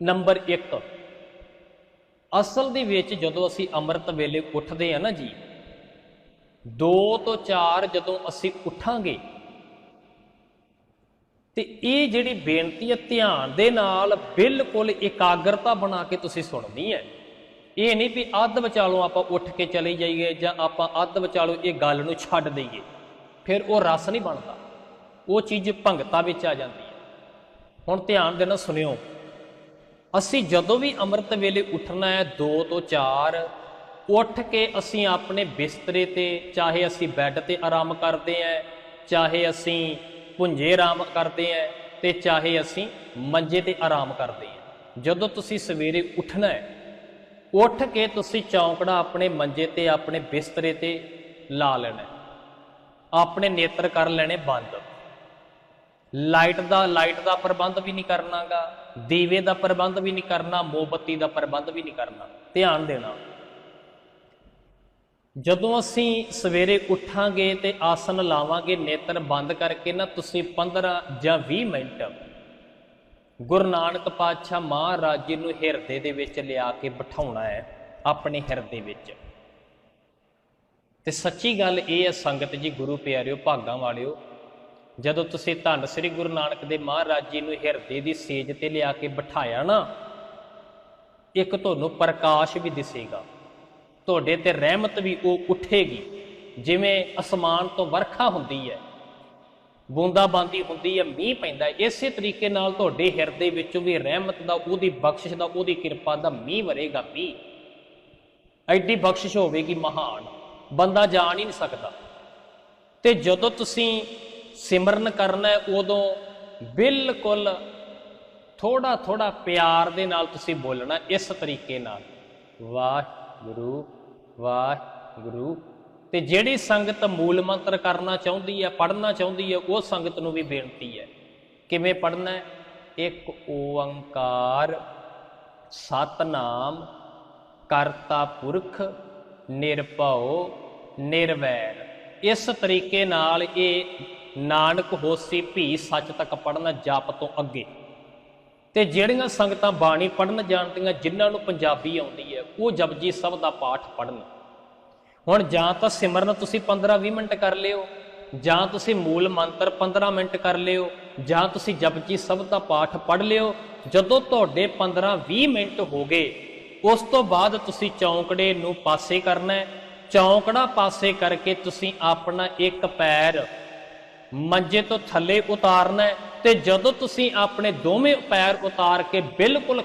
Number 1 ਅਸਲ ਦੇ ਵਿੱਚ ਜਦੋਂ ਅਸੀਂ ਅੰਮ੍ਰਿਤ ਵੇਲੇ ਉੱਠਦੇ ਆ ਨਾ ਜੀ 2 ਤੋਂ 4 ਜਦੋਂ ਅਸੀਂ ਉੱਠਾਂਗੇ, ਤੇ ਇਹ ਜਿਹੜੀ ਬੇਨਤੀ ਹੈ ਧਿਆਨ ਦੇ ਨਾਲ ਬਿਲਕੁਲ ਇਕਾਗਰਤਾ ਬਣਾ ਕੇ ਤੁਸੀਂ ਸੁਣਨੀ ਹੈ। ਇਹ ਨਹੀਂ ਵੀ ਅੱਧ ਵਿਚਾਲੋਂ ਆਪਾਂ ਉੱਠ ਕੇ ਚਲੇ ਜਾਈਏ ਜਾਂ ਆਪਾਂ ਅੱਧ ਵਿਚਾਲੋਂ ਇਹ ਗੱਲ ਨੂੰ ਛੱਡ ਦਈਏ, ਫਿਰ ਉਹ ਰਸ ਨਹੀਂ ਬਣਦਾ। ਉਹ ਚੀਜ਼ ਭੰਗਤਾ ਵਿੱਚ ਆ ਜਾਂਦੀ ਹੈ। ਹੁਣ ਧਿਆਨ ਦੇ ਨਾਲ ਸੁਣਿਓ। ਅਸੀਂ ਜਦੋਂ ਵੀ ਅੰਮ੍ਰਿਤ ਵੇਲੇ ਉੱਠਣਾ ਹੈ 2 ਤੋਂ 4 ਉੱਠ ਕੇ ਅਸੀਂ ਆਪਣੇ ਬਿਸਤਰੇ ਤੇ, ਚਾਹੇ ਅਸੀਂ ਬੈੱਡ ਤੇ ਆਰਾਮ ਕਰਦੇ ਆਂ ਚਾਹੇ ਅਸੀਂ ਪੁੰਜੇ ਆਰਾਮ ਕਰਦੇ ਆਂ ਤੇ ਚਾਹੇ ਅਸੀਂ ਮੰਜੇ ਤੇ ਆਰਾਮ ਕਰਦੇ ਆਂ ਜਦੋਂ ਤੁਸੀਂ ਸਵੇਰੇ ਉੱਠਣਾ ਹੈ, ਉੱਠ ਕੇ ਤੁਸੀਂ ਚੌਂਕੜਾ ਆਪਣੇ ਮੰਜੇ ਤੇ, ਆਪਣੇ ਬਿਸਤਰੇ ਤੇ ਲਾ ਲੈਣਾ ਆਪਣੇ ਨੇਤਰ ਕਰ ਲੈਣੇ ਬੰਦ। ਲਾਈਟ ਦਾ ਲਾਈਟ ਦਾ ਪ੍ਰਬੰਧ ਵੀ ਨਹੀਂ ਕਰਨਾਗਾ, ਦੀਵੇ ਦਾ ਪ੍ਰਬੰਧ ਵੀ ਨਹੀਂ ਕਰਨਾ, ਮੋਮਬੱਤੀ ਦਾ ਪ੍ਰਬੰਧ ਵੀ ਨਹੀਂ ਕਰਨਾ। ਧਿਆਨ ਦੇਣਾ। ਜਦੋਂ ਅਸੀਂ ਸਵੇਰੇ ਉੱਠਾਂਗੇ ਤੇ ਆਸਨ ਲਾਵਾਂਗੇ, ਨੇਤਰ ਬੰਦ ਕਰਕੇ ਨਾ, ਤੁਸੀਂ 15 ਜਾਂ 20 ਮਿੰਟ ਗੁਰੂ ਨਾਨਕ ਪਾਤਸ਼ਾਹ ਮਹਾਰਾਜ ਜੀ ਨੂੰ ਹਿਰਦੇ ਦੇ ਵਿੱਚ ਲਿਆ ਕੇ ਬਿਠਾਉਣਾ ਹੈ, ਆਪਣੇ ਹਿਰਦੇ ਵਿੱਚ। ਤੇ ਸੱਚੀ ਗੱਲ ਇਹ ਹੈ, ਸੰਗਤ ਜੀ, ਗੁਰੂ ਪਿਆਰਿਓ, ਭਾਗਾਂ ਵਾਲਿਓ ਜਦੋਂ ਤੁਸੀਂ ਧੰਨ ਸ੍ਰੀ ਗੁਰੂ ਨਾਨਕ ਦੇ ਮਹਾਰਾਜ ਜੀ ਨੂੰ ਹਿਰਦੇ ਦੀ ਸੇਜ ਤੇ ਲਿਆ ਕੇ ਬਿਠਾਇਆ ਨਾ, ਇੱਕ ਤੁਹਾਨੂੰ ਪ੍ਰਕਾਸ਼ ਵੀ ਦਿਸੇਗਾ। ਤੁਹਾਡੇ ਤੇ ਰਹਿਮਤ ਵੀ ਉਹ ਉੱਠੇਗੀ। ਜਿਵੇਂ ਅਸਮਾਨ ਤੋਂ ਵਰਖਾ ਹੁੰਦੀ ਹੈ, ਬੂੰਦਾਬਾਂਦੀ ਹੁੰਦੀ ਹੈ, ਮੀਂਹ ਪੈਂਦਾ ਇਸੇ ਤਰੀਕੇ ਨਾਲ ਤੁਹਾਡੇ ਹਿਰਦੇ ਵਿੱਚੋਂ ਵੀ ਰਹਿਮਤ ਦਾ, ਉਹਦੀ ਬਖਸ਼ਿਸ਼ ਦਾ, ਉਹਦੀ ਕਿਰਪਾ ਦਾ ਮੀਂਹ ਵਰੇਗਾ ਮੀਂਹ ਐਡੀ ਬਖਸ਼ਿਸ਼ ਹੋਵੇਗੀ ਮਹਾਨ। ਬੰਦਾ ਜਾਣ ਹੀ ਨਹੀਂ ਸਕਦਾ। ਤੇ ਜਦੋਂ ਤੁਸੀਂ ਸਿਮਰਨ ਕਰਨਾ ਹੈ, ਉਦੋਂ ਬਿਲਕੁਲ ਥੋੜਾ ਥੋੜਾ ਪਿਆਰ ਦੇ ਨਾਲ ਤੁਸੀਂ ਬੋਲਣਾ ਇਸ ਤਰੀਕੇ ਨਾਲ। ਵਾਹਿਗੁਰੂ ਵਾਹਿਗੁਰੂ। ਤੇ ਜਿਹੜੀ ਸੰਗਤ ਮੂਲ ਮੰਤਰ ਕਰਨਾ ਚਾਹੁੰਦੀ ਹੈ, ਪੜ੍ਹਨਾ ਚਾਹੁੰਦੀ ਹੈ, ਉਹ ਸੰਗਤ ਨੂੰ ਵੀ ਬੇਨਤੀ ਹੈ। ਕਿਵੇਂ ਪੜ੍ਹਨਾ ਹੈ? ਇੱਕ ਓੰਕਾਰ, ਸਤਨਾਮ, ਕਰਤਾ ਪੁਰਖ, ਨਿਰਭਉ, ਨਿਰਵੈਰ। ਇਸ ਤਰੀਕੇ ਨਾਲ ਇਹ ਨਾਨਕ ਹੋਸੀ ਭੀ ਸੱਚ ਤੱਕ ਪੜਨਾ ਜਪ ਤੋਂ ਅੱਗੇ। ਤੇ ਜਿਹੜੀਆਂ ਸੰਗਤਾਂ ਬਾਣੀ ਪੜਨ ਜਾਣਦੀਆਂ, ਜਿਨ੍ਹਾਂ ਨੂੰ ਪੰਜਾਬੀ ਆਉਂਦੀ ਹੈ, ਉਹ ਜਪਜੀ ਸਭ ਦਾ ਪਾਠ ਪੜਨ ਹੁਣ ਜਾਂ ਤਾਂ ਸਿਮਰਨ ਤੁਸੀਂ 15-20 ਮਿੰਟ ਕਰ ਲਿਓ, ਜਾਂ ਤੁਸੀਂ ਮੂਲ ਮੰਤਰ 15 ਮਿੰਟ ਕਰ ਲਿਓ, ਜਾਂ ਤੁਸੀਂ ਜਪਜੀ ਸਭ ਦਾ ਪਾਠ ਪੜ ਲਿਓ, ਜਦੋਂ ਤੁਹਾਡੇ 15-20 ਮਿੰਟ ਹੋ ਗਏ, ਉਸ ਤੋਂ ਬਾਅਦ ਤੁਸੀਂ ਚੌਂਕੜੇ ਨੂੰ ਪਾਸੇ ਕਰਨਾ ਹੈ। ਚੌਂਕੜਾ ਪਾਸੇ ਕਰਕੇ ਤੁਸੀਂ ਆਪਣਾ ਇੱਕ ਪੈਰ ਮੰਜੇ ਤੋਂ ਥੱਲੇ ਉਤਾਰਨਾ ਹੈ ਤੇ ਜਦੋਂ ਤੁਸੀਂ ਆਪਣੇ ਦੋਵੇਂ ਪੈਰ ਉਤਾਰ ਕੇ ਬਿਲਕੁਲ